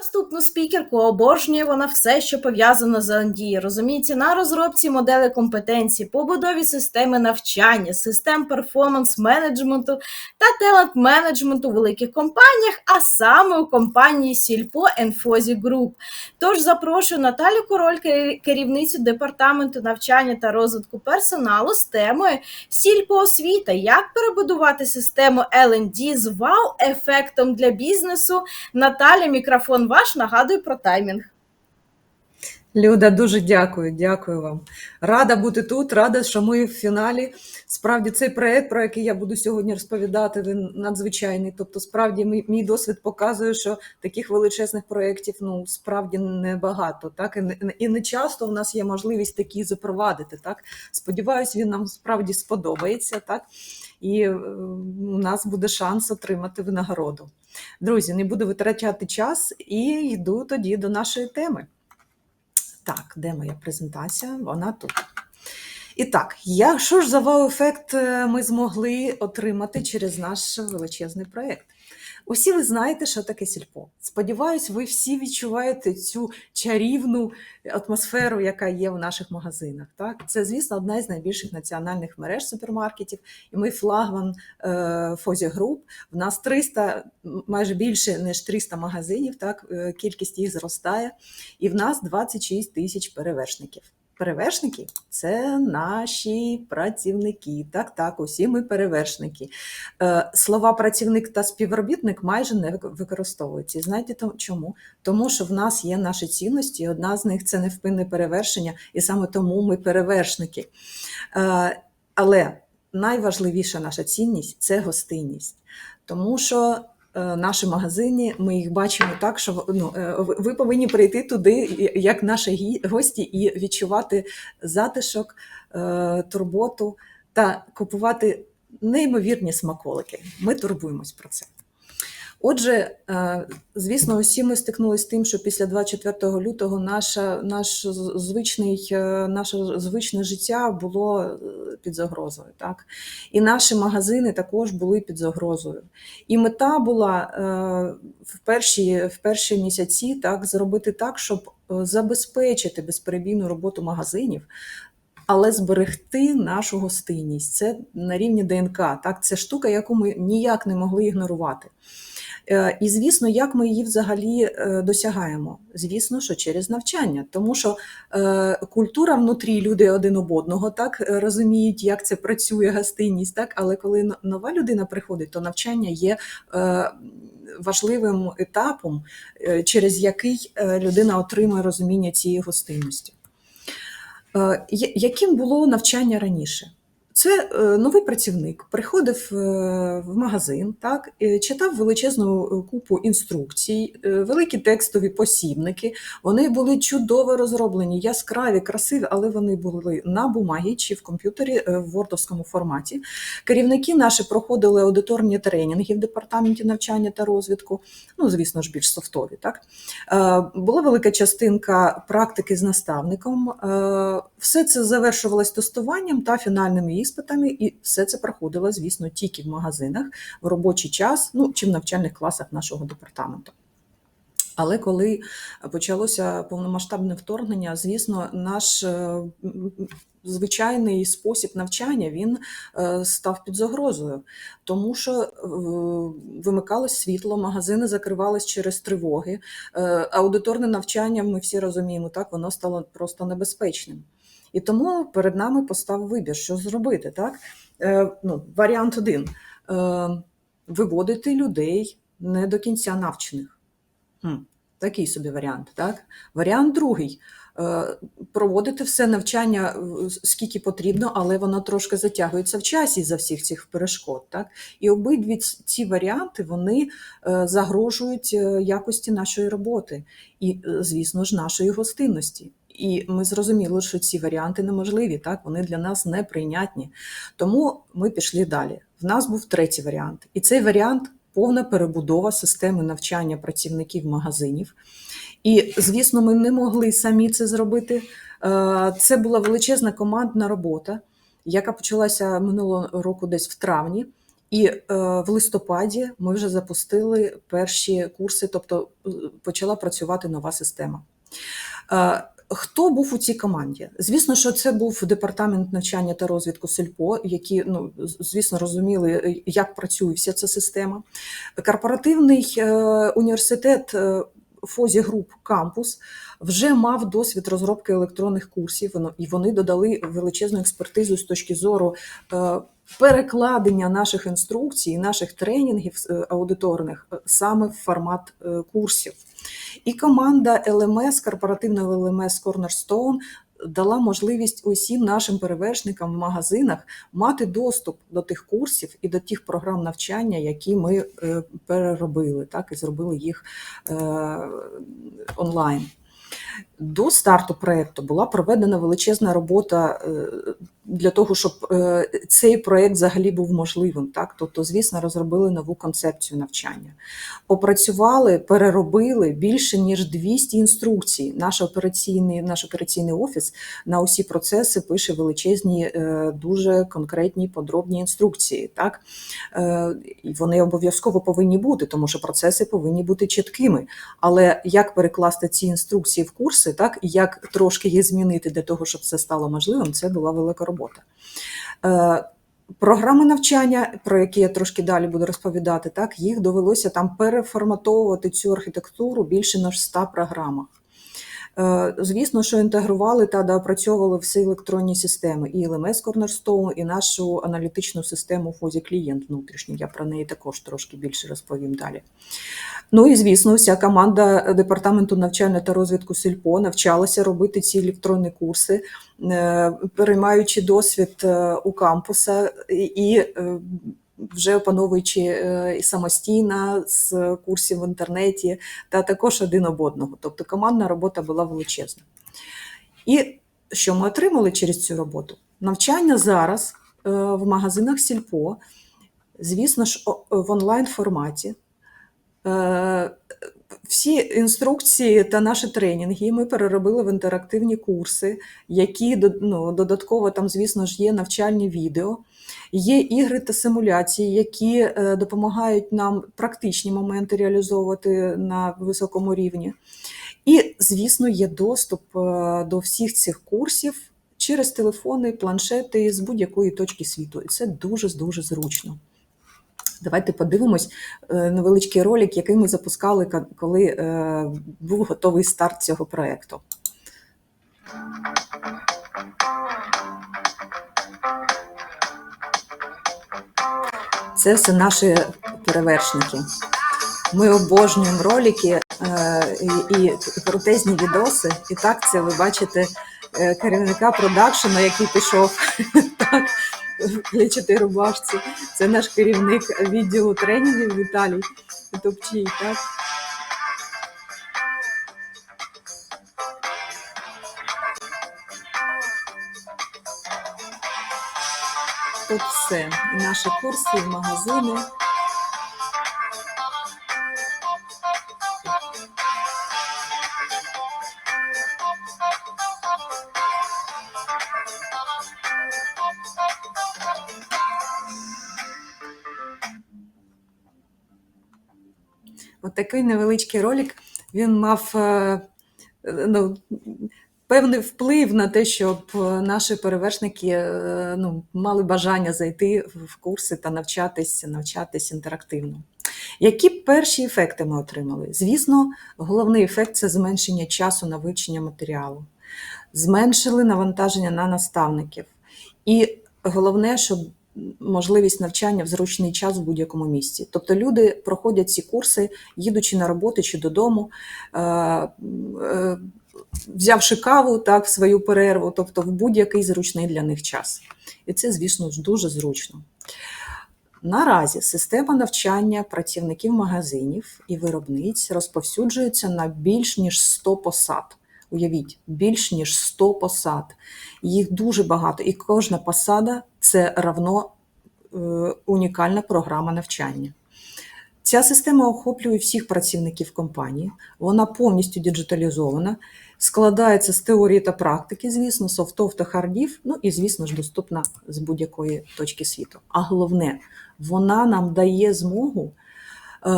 Наступну спікерку обожнює вона все, що пов'язано з L&D. Розуміється, на розробці моделей компетенцій, побудові системи навчання, систем перформанс-менеджменту та талант-менеджменту у великих компаніях, а саме у компанії Сільпо Енфозі Груп. Тож запрошую Наталю Король, кер- керівницю департаменту навчання та розвитку персоналу з темою Сільпо освіта. Як перебудувати систему L&D з вау-ефектом для бізнесу Наталя, мікрофон ваш. Нагадую про таймінг. Люда, дуже дякую, дякую вам. Рада бути тут, рада, що ми в фіналі. Справді, цей проект, про який я буду сьогодні розповідати, він надзвичайний. Тобто, справді, мій, мій досвід показує, що таких величезних проєктів ну справді небагато. Так і і не часто в нас є можливість такі запровадити. Так, сподіваюсь, він нам справді сподобається. Так, і е, у нас буде шанс отримати винагороду. Друзі, не буду витрачати час і йду тоді до нашої теми. Так, де моя презентація? Вона тут. І так, я, що ж за вау-ефект е, ми змогли отримати через наш величезний проєкт? Усі ви знаєте, що таке сільпо. Сподіваюсь, ви всі відчуваєте цю чарівну атмосферу, яка є в наших магазинах. Так? Це, звісно, одна із найбільших національних мереж супермаркетів, і ми флагман е, Фозі Груп. В нас 300, майже більше ніж 300 магазинів, так? е, кількість їх зростає, і в нас 26 тисяч перевершників. Перевершники це наші працівники. Так, так, усі ми перевершники. Е, Слова працівник та співробітник майже не використовуються. І знаєте чому? Тому що в нас є наші цінності, і одна з них це невпинне перевершення, і саме тому ми перевершники. Е, Але найважливіша наша цінність це гостинність. Тому що наші магазини, ми їх бачимо так, що ну, е, ви- ви повинні прийти туди, як наші гості, і відчувати затишок, е, турботу та купувати неймовірні смаколики. Ми турбуємось про це. Отже, е, звісно, усі ми стикнулися з тим, що після 24 лютого наша, наш звичний, е, наше звичне життя було е, під загрозою. Так? І наші магазини також були під загрозою. І мета була в перші, в перші місяці так, зробити так, щоб забезпечити безперебійну роботу магазинів. Але зберегти нашу гостинність це на рівні ДНК. Так, це штука, яку ми ніяк не могли ігнорувати. Е, І звісно, як ми її взагалі е, досягаємо? Звісно, що через навчання, тому що е, культура внутрі люди один об одного так розуміють, як це працює гостинність, так але коли нова людина приходить, то навчання є важливим етапом, через який людина отримує розуміння цієї гостинності. Яким було навчання раніше? Це е, новий працівник приходив е, в магазин, так, читав величезну е, купу інструкцій, великі текстові посібники. Вони були чудово розроблені, яскраві, красиві, але вони були на бумагі чи в комп'ютері в вордовському форматі. Керівники наші проходили аудиторні тренінги в департаменті навчання та розвитку, ну, звісно ж, більш софтові. Так? Була велика частинка практики з наставником. Все це завершувалось тестуванням та фінальними іспитами, і все це проходило, звісно, тільки в магазинах в робочий час, ну чи в навчальних класах нашого департаменту. Але коли почалося повномасштабне вторгнення, звісно, наш е, звичайний спосіб навчання він е, став під загрозою, тому що е, вимикалось світло, магазини закривались через тривоги. Аудиторне навчання, ми всі розуміємо, так воно стало просто небезпечним. І тому перед нами постав вибір, що зробити. Так? Е, ну, варіант один е, виводити людей не до кінця навчених. Хм, такий собі варіант. Так? Варіант другий. е, Проводити все навчання е, скільки потрібно, але воно трошки затягується в часі за всіх цих перешкод. Так? І обидві ці варіанти вони е, загрожують якості нашої роботи і, звісно ж, нашої гостинності. І ми зрозуміли, що ці варіанти неможливі, так вони для нас неприйнятні. Тому ми пішли далі. В нас був третій варіант, і цей варіант повна перебудова системи навчання працівників магазинів. І, звісно, ми не могли самі це зробити. Е, Це була величезна командна робота, яка почалася минулого року десь в травні. І е, в листопаді ми вже запустили перші курси, тобто е, почала працювати нова система. Е, Хто був у цій команді? Звісно, що це був департамент навчання та розвитку Сельпо, які ну звісно розуміли, е, як працює вся ця система. Корпоративний е, університет е, Фозі Груп Кампус вже мав досвід розробки електронних курсів, і вони додали величезну експертизу з точки зору перекладення наших інструкцій, наших тренінгів аудиторних саме в формат курсів. І команда ЛМС, корпоративного ЛМС Cornerstone, дала можливість усім нашим перевершникам в магазинах мати доступ до тих курсів і до тих програм навчання, які ми е, переробили, так і зробили їх е, онлайн. До старту проєкту була проведена величезна робота е, для того, щоб е, цей проєкт взагалі був можливим. Так? Тобто, звісно, розробили нову концепцію навчання. Опрацювали, переробили більше ніж 200 інструкцій. Наш операційний, наш операційний офіс на усі процеси пише величезні, е, дуже конкретні подробні інструкції. Так? І вони обов'язково повинні бути, тому що процеси повинні бути чіткими. Але як перекласти ці інструкції в курси, так як трошки їх змінити для того, щоб це стало можливим, це була велика робота. Е, Програми навчання, про які я трошки далі буду розповідати, так їх довелося там переформатовувати цю архітектуру більше в 100 програмах. Е, Звісно, що інтегрували та доопрацьовували всі електронні системи, і LMS Cornerstone, і нашу аналітичну систему Фозі клієнт внутрішній. Я про неї також трошки більше розповім далі. Ну і звісно, вся команда департаменту навчання та розвитку Сільпо навчалася робити ці електронні курси, е, переймаючи досвід е, у кампуса і- вже опановуючи е, самостійно з курсів в інтернеті, та також один об одного. Тобто командна робота була величезна. І що ми отримали через цю роботу? Навчання зараз е, в магазинах Сільпо, звісно ж, в онлайн форматі. Всі інструкції та наші тренінги ми переробили в інтерактивні курси, які ну, додатково там, звісно ж, є навчальні відео, є ігри та симуляції, які е, допомагають нам практичні моменти реалізовувати на високому рівні. І, звісно, є доступ е, до всіх цих курсів через телефони, планшети з будь-якої точки світу. І це дуже дуже зручно. Давайте подивимось е, невеличкий ролик, який ми запускали, коли е, був готовий старт цього проєкту. Це все наші перевершники. Ми обожнюємо ролики е, і, і крутезні відоси. І так це ви бачите керівника продакшену, який пішов в рубашці. Це наш керівник відділу тренінгів Віталій Топчій. Так? Тут все. І наші курси, і магазини. От такий невеличкий ролик. Він мав е, ну, певний вплив на те, щоб е, наші перевершники е, ну, мали бажання зайти в курси та навчатись, навчатись інтерактивно. Які перші ефекти ми отримали? Звісно, головний ефект це зменшення часу на вивчення матеріалу, зменшили навантаження на наставників. І головне, щоб можливість навчання в зручний час в будь-якому місці. Тобто люди проходять ці курси, їдучи на роботу чи додому, е, е, взявши каву так, в свою перерву, тобто в будь-який зручний для них час. І це, звісно дуже зручно. Наразі система навчання працівників магазинів і виробниць розповсюджується на більш ніж 100 посад. Уявіть, більш ніж 100 посад. Їх дуже багато, і кожна посада це равно е, унікальна програма навчання. Ця система охоплює всіх працівників компанії, вона повністю діджиталізована, складається з теорії та практики, звісно, софтов та хардів, ну і, звісно ж, доступна з будь-якої точки світу. А головне, вона нам дає змогу е,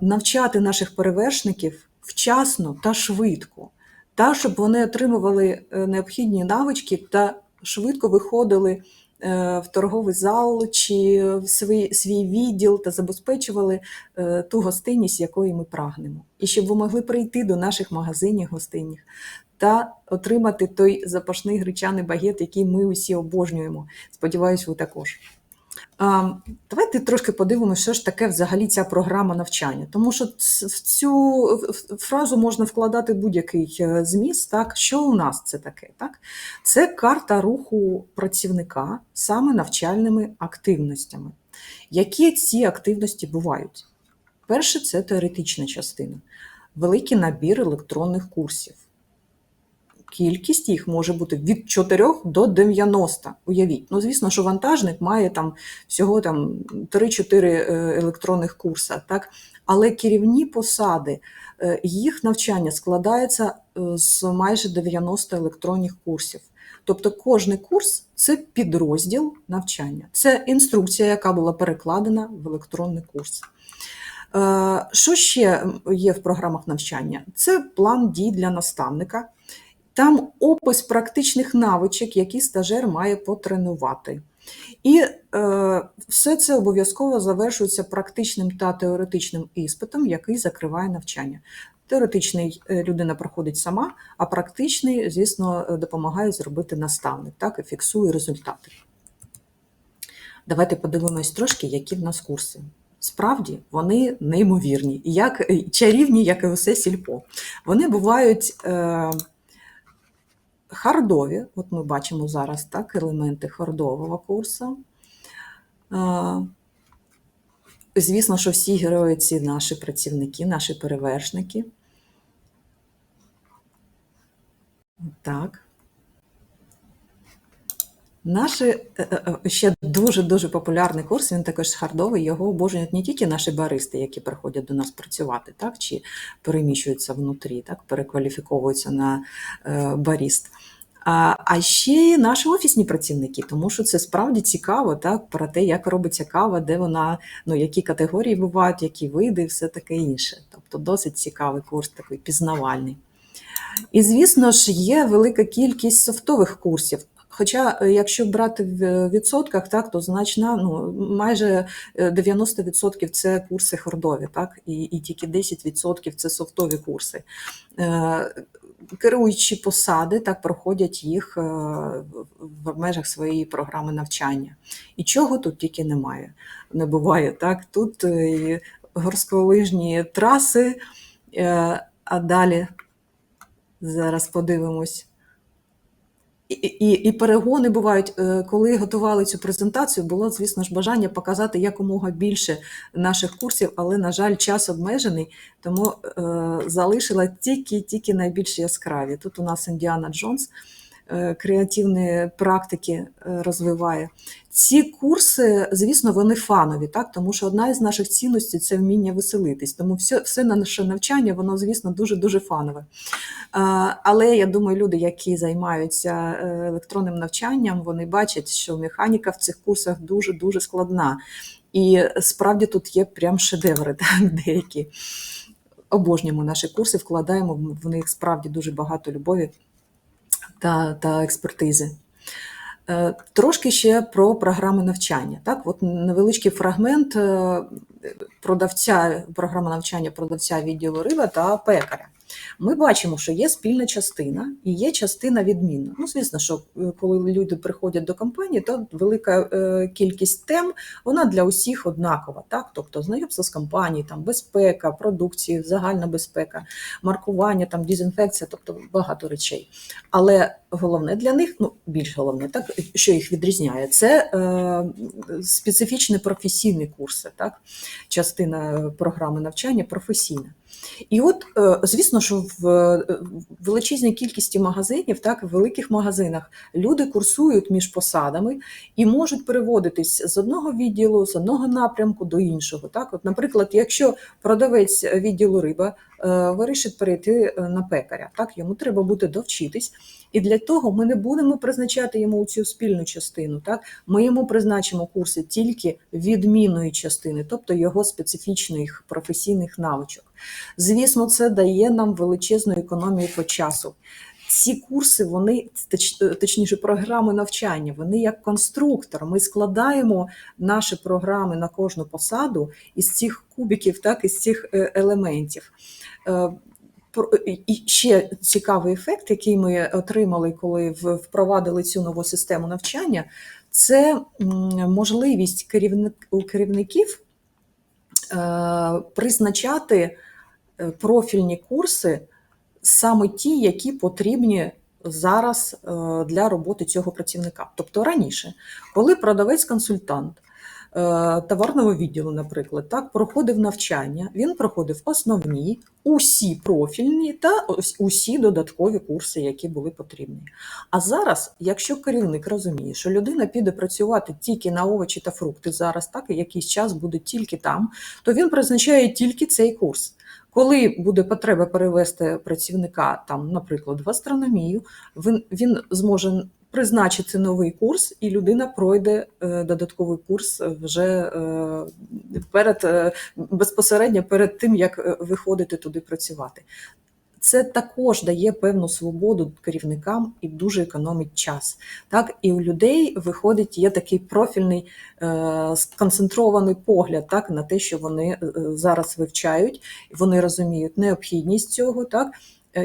навчати наших перевершників вчасно та швидко, та щоб вони отримували е, необхідні навички та швидко виходили е, в торговий зал чи в свій, свій відділ та забезпечували е, ту гостинність, якої ми прагнемо. І щоб ви могли прийти до наших магазинів гостинних та отримати той запашний гречаний багет, який ми усі обожнюємо. Сподіваюсь, ви також. Давайте трошки подивимося, що ж таке взагалі ця програма навчання. Тому що в цю фразу можна вкладати будь-який е, зміст. Так? Що у нас це таке? Так? Це карта руху працівника саме навчальними активностями. Які ці активності бувають? Перше це теоретична частина, великий набір електронних курсів. Кількість їх може бути від 4 до 90. Уявіть. Ну, звісно, що вантажник має там всього там 3-4 е, електронних курса, так? але керівні посади, е, їх навчання складається е, з майже 90 електронних курсів. Тобто кожний курс це підрозділ навчання, це інструкція, яка була перекладена в електронний курс. Що ще є в програмах навчання? Це план дій для наставника. Там опис практичних навичок, які стажер має потренувати. І е, все це обов'язково завершується практичним та теоретичним іспитом, який закриває навчання. Теоретичний е, людина проходить сама, а практичний, звісно, е, допомагає зробити наставник, так, і фіксує результати. Давайте подивимось трошки, які в нас курси. Справді, вони неймовірні, як чарівні, як і усе сільпо. Вони бувають. Е, Хардові, от ми бачимо зараз так, елементи хардового курсу. Звісно, що всі герої ці наші працівники, наші перевершники. Так. Наш е, ще дуже-дуже популярний курс, він також хардовий, його обожнюють не тільки наші баристи, які приходять до нас працювати, так, чи переміщуються внутрі, так, перекваліфіковуються на е, баріст. А, а ще й наші офісні працівники, тому що це справді цікаво, так, про те, як робиться кава, де вона, ну, які категорії бувають, які види, все таке інше. Тобто досить цікавий курс, такий пізнавальний. І, звісно ж, є велика кількість софтових курсів. Хоча, е, якщо брати в відсотках, так, то значна, ну, майже е, 90% це курси хордові, так, і, і тільки 10% це софтові курси. Е, Керуючі посади так проходять їх е, в- межах своєї програми навчання. І чого тут тільки немає, не буває. Так? Тут е, горськолижні траси, е, а далі зараз подивимось. І, і, перегони бувають, Е, коли готували цю презентацію, було, звісно ж, бажання показати якомога більше наших курсів, але, на жаль, час обмежений, тому е, залишила тільки, тільки найбільш яскраві. Тут у нас Індіана Джонс креативні практики е, розвиває. Ці курси, звісно, вони фанові, так? тому що одна із наших цінностей це вміння веселитись. Тому все, все наше навчання, воно, звісно, дуже-дуже фанове. Але я думаю, люди, які займаються е, електронним навчанням, вони бачать, що механіка в цих курсах дуже-дуже складна. І справді тут є прям шедеври, так, деякі. Обожнюємо наші курси, вкладаємо в них справді дуже багато любові та, та експертизи. Е, Трошки ще про програми навчання. Так, от невеличкий фрагмент е, продавця, програми навчання продавця відділу риба та пекаря. Ми бачимо, що є спільна частина і є частина відмінна. Ну, звісно, що е, коли люди приходять до компанії, то велика е, кількість тем вона для усіх однакова. Так? Тобто знайомство з компанією, там безпека, продукції, загальна безпека, маркування, там дезінфекція, тобто багато речей. Але головне для них, ну більш головне, так що їх відрізняє, це е, специфічні професійні курси, так? частина програми навчання професійна. І от, е, звісно, що в е, величезній кількості магазинів, так, в великих магазинах люди курсують між посадами і можуть переводитись з одного відділу, з одного напрямку до іншого. Так? От, наприклад, якщо продавець відділу риба вирішить перейти е, на пекаря. Так, йому треба буде довчитись. І для того ми не будемо призначати йому цю спільну частину. Так, ми йому призначимо курси тільки відмінної частини, тобто його специфічних професійних навичок. Звісно, це дає нам величезну економію по часу. Ці курси, вони точ- точніше, програми навчання, вони як конструктор. Ми складаємо наші програми на кожну посаду із цих кубиків, так із цих е, елементів. Е, і- ще цікавий ефект, який ми отримали, коли впровадили цю нову систему навчання, це можливість керівник, керівників е, призначати е, профільні курси саме ті, які потрібні зараз для роботи цього працівника. Тобто раніше, коли продавець-консультант товарного відділу, наприклад, так, проходив навчання, він проходив основні, усі профільні та усі додаткові курси, які були потрібні. А зараз, якщо керівник розуміє, що людина піде працювати тільки на овочі та фрукти зараз, так і якийсь час буде тільки там, то він призначає тільки цей курс. Коли буде потреба перевести працівника, там, наприклад, в астрономію, він, він зможе призначити новий курс, і людина пройде е, додатковий курс вже е, перед, е, безпосередньо перед тим, як е, виходити туди працювати. Це також дає певну свободу керівникам і дуже економить час. Так, і у людей виходить є такий профільний е, сконцентрований погляд так, на те, що вони е, зараз вивчають, вони розуміють необхідність цього, так, е,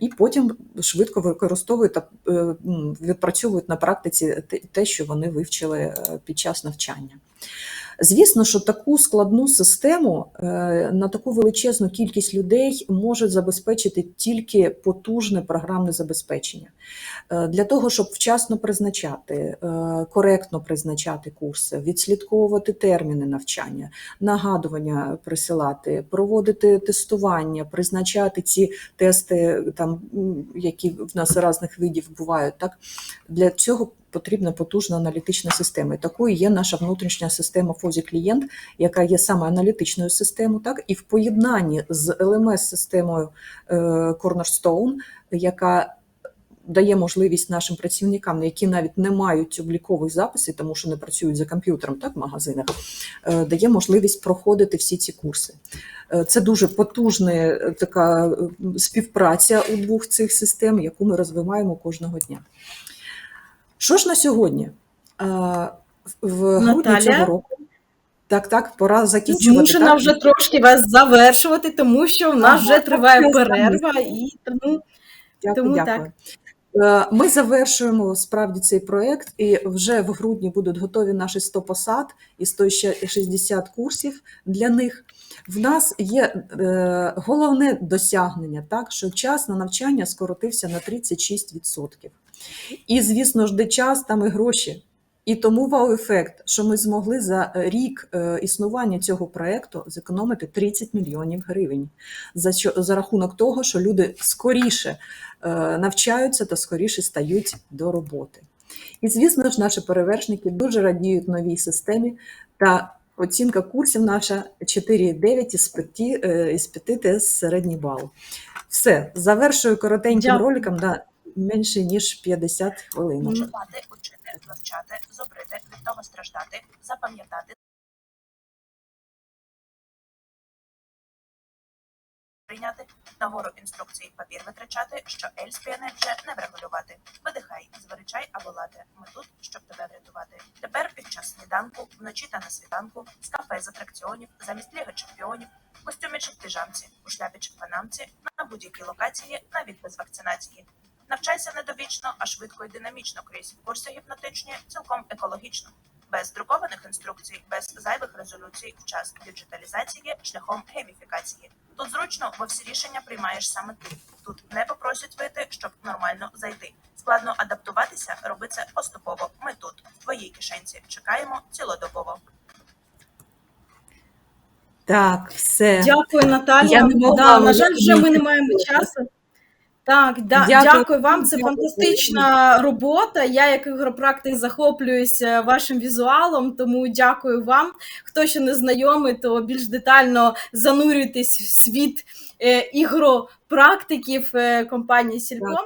і потім швидко використовують та е, відпрацьовують на практиці те- те, що вони вивчили е, під час навчання. Звісно, що таку складну систему е, на таку величезну кількість людей може забезпечити тільки потужне програмне забезпечення. Е, Для того, щоб вчасно призначати, е, коректно призначати курси, відслідковувати терміни навчання, нагадування присилати, проводити тестування, призначати ці тести, там, які в нас різних видів бувають. Так? Для цього потрібна потужна аналітична система. І такою є наша внутрішня система Фозі клієнт, яка є саме аналітичною системою, так і в поєднанні з LMS-системою е, Cornerstone, яка дає можливість нашим працівникам, які навіть не мають облікових записів, тому що не працюють за комп'ютером, так в магазинах, е, дає можливість проходити всі ці курси. Е, Це дуже потужна така співпраця у двох цих систем, яку ми розвиваємо кожного дня. Що ж на сьогодні? В грудні Наталя? цього року. Так, так, пора закінчувати. Змушена вже трошки вас завершувати, тому що в нас Ага, вже триває так, перерва, і тому Дякую, Тому дякую. Е, Ми завершуємо справді цей проект, і вже в грудні будуть готові наші 100 посад і 160 курсів для них. В нас є е, головне досягнення, так, що час на навчання скоротився на 36%. І, звісно ж, де час, там і гроші. І тому вау-ефект, що ми змогли за рік е, існування цього проєкту зекономити 30 мільйонів гривень за, що, за рахунок того, що люди скоріше е, навчаються та скоріше стають до роботи. І, звісно ж, наші перевершники дуже радіють новій системі та оцінка курсів наша 4,9 із 5, е, із 5 ТС середній бал. Все, завершую коротеньким Дякую. роликом на менше ніж 50 хвилин. Читати, зубрити, від того страждати, запам'ятати. Прийняти нагору інструкції папір витрачати, що Ельспіяни вже не врегулювати. Видихай, зваричай або лати. Ми тут, щоб тебе врятувати. Тепер під час сніданку, вночі та на світанку, з кафе з атракціонів, замість ліги чемпіонів, костюмі чи в піжамці, у шляпі чи в панамці, на будь-якій локації, навіть без вакцинації. Навчайся не довічно, а швидко і динамічно крізь курси гіпнотичні, цілком екологічно, без друкованих інструкцій, без зайвих резолюцій в час діджиталізації шляхом гейміфікації. Тут зручно, бо всі рішення приймаєш саме ти. Тут не попросять вийти, щоб нормально зайти. Складно адаптуватися, роби це поступово. Ми тут, в твоїй кишенці, чекаємо цілодобово. Так, все. Дякую, Наталія. Я не могла да, на жаль, вже ми не маємо часу. Так, да, Дякую. дякую. вам. Це Дякую. фантастична робота. Я, як ігропрактик, захоплююся вашим візуалом, тому дякую вам. Хто ще не знайомий, то більш детально занурюйтесь в світ е, ігропрактиків е, компанії Сільком.